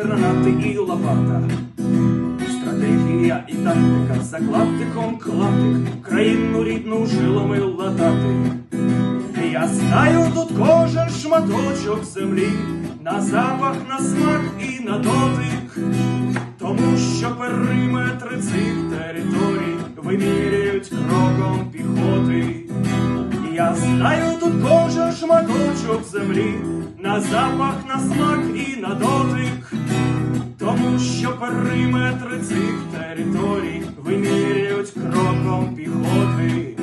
гранати і лопата. Стратегія і тактика за клаптиком клаптик, країну рідну жилами латати. Я знаю тут кожен шматочок землі, на запах, на смак і на дотик, тому що периметри цих територій вимірюють кроком піхоти. Я знаю тут кожен шматочок землі, на запах, на смак і на дотик, тому що периметри цих територій вимірюють кроком піхоти.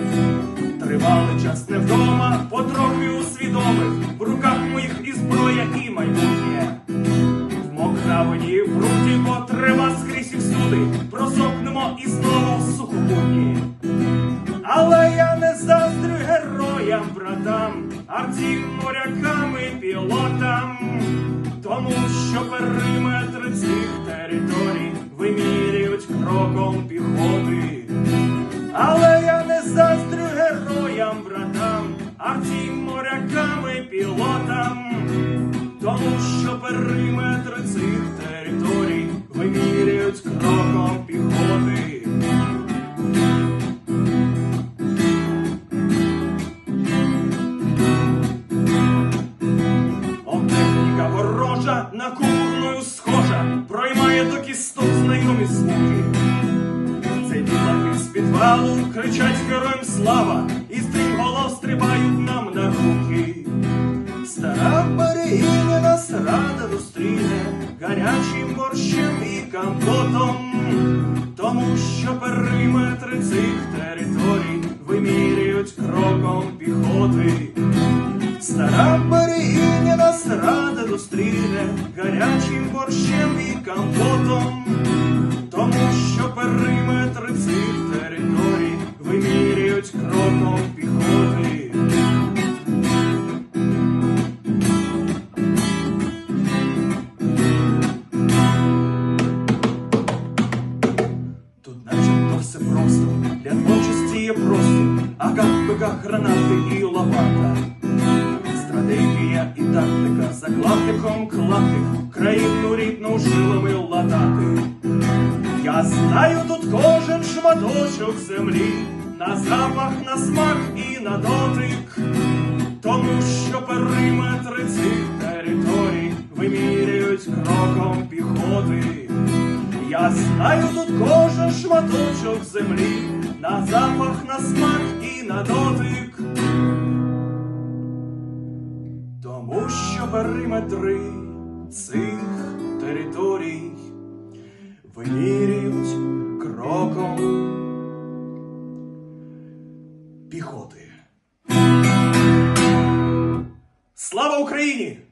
Тривалий час не вдома, потрохи усвідомив, в руках моїх і зброя, і майбутнє. В мокравині в бруді потреба скрізь і всюди, просохнемо і знову в сухопутні. Але я не заздрю героям, братам, а втім морякам пілотам, тому що периметри цих територій вимірюють кроком піхоти. Але я не заздрю героям, братам, а втім морякам і пілотам, ворожа схожа, проймає до кісток знайомі звуки. Цей дітлахи з підвалу кричать героям слава, і з тим голов стрибають нам на руки. Стара берегиня нас рада зустріне гарячим борщем і компотом, тому що периметри цих територій вимірюють кроком піхоти. Стара зустріне гарячим борщем і компотом, тому що периметри цих територій вимірюють кроком піхоти. Тут начебто все просто, для творчості є просто, АК, гранати і лопата. За клаптиком клаптик, країну рідну жилами латати. Я знаю тут кожен шматочок землі, на запах, на смак і на дотик, тому що периметри цих територій вимірюють кроком піхоти. Я знаю тут кожен шматочок землі, на запах, на смак і на дотик. Периметри цих територій вимірюють кроком піхоти. Слава Україні!